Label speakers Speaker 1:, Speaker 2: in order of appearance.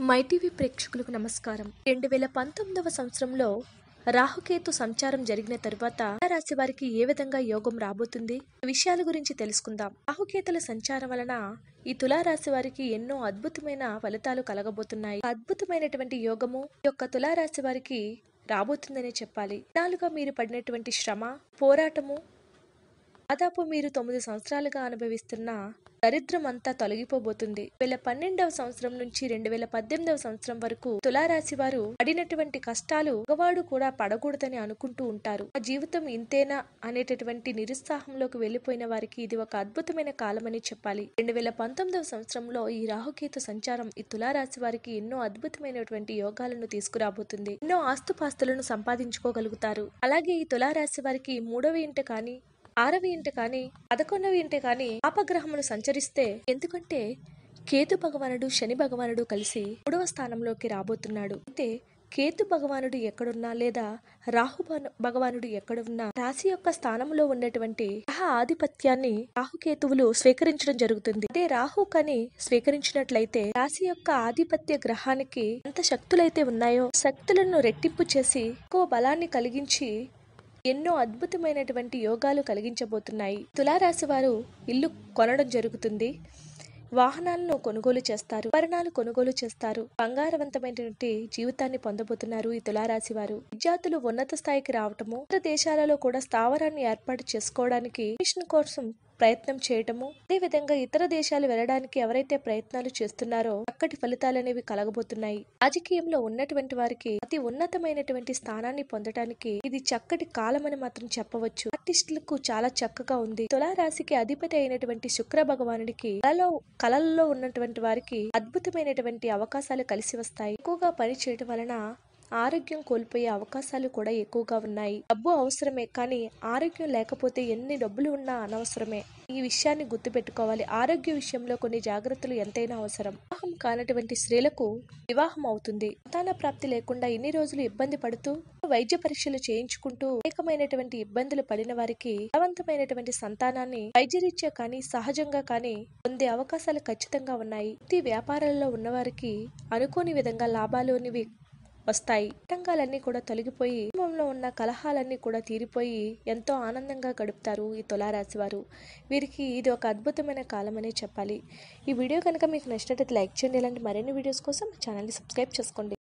Speaker 1: MyTV ప్రేక్షకులకు నమస్కారం. రెండు వేల పంతొమ్మిదవ సంవత్సరంలో రాహుకేతు సంచారం జరిగిన తరువాత రాశి వారికి ఏ విధంగా యోగం రాబోతుంది? విషయాల గురించి తెలుసుకుందాం. రాహుకేతుల సంచారం వలన ఈ తులారాశి వారికి ఎన్నో అద్భుతమైన ఫలితాలు కలగబోతున్నాయి. అద్భుతమైనటువంటి యోగము ఈ యొక్క తులారాశి వారికి రాబోతుందనే చెప్పాలి. నాలుగా మీరు పడినటువంటి శ్రమ పోరాటము దాదాపు మీరు తొమ్మిది సంవత్సరాలుగా అనుభవిస్తున్న దరిద్రం అంతా తొలగిపోబోతుంది వేల పన్నెండవ సంవత్సరం నుంచి రెండు వేల పద్దెనిమిదవ సంవత్సరం వరకు తులారాశి వారు పడినటువంటి కష్టాలు మగవాడు కూడా పడకూడదని అనుకుంటూ ఉంటారు. ఆ జీవితం ఇంతేనా అనేటటువంటి నిరుత్సాహంలోకి వెళ్ళిపోయిన వారికి ఇది ఒక అద్భుతమైన కాలమని చెప్పాలి. రెండు వేల పంతొమ్మిదవ సంవత్సరంలో ఈ రాహుకేతు సంచారం ఈ తులారాశి వారికి ఎన్నో అద్భుతమైనటువంటి యోగాలను తీసుకురాబోతుంది. ఎన్నో ఆస్తుపాస్తులను సంపాదించుకోగలుగుతారు. అలాగే ఈ తులారాశి వారికి మూడవ ఇంట కానీ ఆరవ ఇంట కానీ పదకొండవ ఇంట కానీ పాపగ్రహములు సంచరిస్తే ఎందుకంటే కేతు భగవానుడు శని భగవానుడు కలిసి మూడవ స్థానంలోకి రాబోతున్నాడు. అయితే కేతు భగవానుడు ఎక్కడున్నా లేదా రాహు భగవానుడు ఎక్కడున్నా రాశి యొక్క స్థానంలో ఉన్నటువంటి గ్రహ ఆధిపత్యాన్ని రాహుకేతువులు స్వీకరించడం జరుగుతుంది. అదే రాహు కని స్వీకరించినట్లయితే రాశి యొక్క ఆధిపత్య గ్రహానికి ఎంత శక్తులైతే ఉన్నాయో శక్తులను రెట్టింపు చేసి ఎక్కువ బలాన్ని కలిగించి ఎన్నో అద్భుతమైనటువంటి యోగాలు కలిగించబోతున్నాయి. తులారాశి వారు ఇల్లు కొనడం జరుగుతుంది. వాహనాలను కొనుగోలు చేస్తారు. పరిణాలు కొనుగోలు చేస్తారు. బంగారవంతమైనటువంటి జీవితాన్ని పొందబోతున్నారు ఈ తులారాశి వారు. విద్యార్థులు ఉన్నత స్థాయికి రావటము ఇతర దేశాలలో కూడా స్థావరాన్ని ఏర్పాటు చేసుకోవడానికి మిషన్ కోసం ప్రయత్నం చేయటము అదేవిధంగా ఇతర దేశాలు వెళ్ళడానికి ఎవరైతే ప్రయత్నాలు చేస్తున్నారో చక్కటి ఫలితాలు అనేవి కలగబోతున్నాయి. రాజకీయంలో ఉన్నటువంటి వారికి అతి ఉన్నతమైనటువంటి స్థానాన్ని పొందడానికి ఇది చక్కటి కాలమని మాత్రం చెప్పవచ్చు. ఆర్టిస్టులకు చాలా చక్కగా ఉంది. తులారాశికి అధిపతి అయినటువంటి శుక్ర భగవానుడికి కలలో కళల్లో ఉన్నటువంటి వారికి అద్భుతమైనటువంటి అవకాశాలు కలిసి వస్తాయి. ఎక్కువగా పని చేయడం వలన ఆరోగ్యం కోల్పోయే అవకాశాలు కూడా ఎక్కువగా ఉన్నాయి. డబ్బు అవసరమే కానీ ఆరోగ్యం లేకపోతే ఎన్ని డబ్బులు ఉన్నా అనవసరమే. ఈ విషయాన్ని గుర్తుపెట్టుకోవాలి. ఆరోగ్య విషయంలో కొన్ని జాగ్రత్తలు ఎంతైనా అవసరం. వివాహం కానటువంటి స్త్రీలకు వివాహం అవుతుంది. సంతాన ప్రాప్తి లేకుండా ఎన్ని రోజులు ఇబ్బంది పడుతూ వైద్య పరీక్షలు చేయించుకుంటూ అనేకమైనటువంటి ఇబ్బందులు పడిన వారికి బలవంతమైనటువంటి సంతానాన్ని వైద్యరీత్యా కానీ సహజంగా కానీ పొందే అవకాశాలు ఖచ్చితంగా ఉన్నాయి. ప్రతి వ్యాపారాల్లో ఉన్నవారికి అనుకోని విధంగా లాభాలు అనేవి వస్తాయి. ఆటంకాలన్నీ కూడా తొలగిపోయి కుటుంబంలో ఉన్న కలహాలన్నీ కూడా తీరిపోయి ఎంతో ఆనందంగా గడుపుతారు ఈ తులారాశి వారు. వీరికి ఇది ఒక అద్భుతమైన కాలమనే చెప్పాలి. ఈ వీడియో కనుక మీకు నచ్చినట్లయితే లైక్ చేయండి. ఇలాంటి మరిన్ని వీడియోస్ కోసం ఛానల్ని సబ్స్క్రైబ్ చేసుకోండి.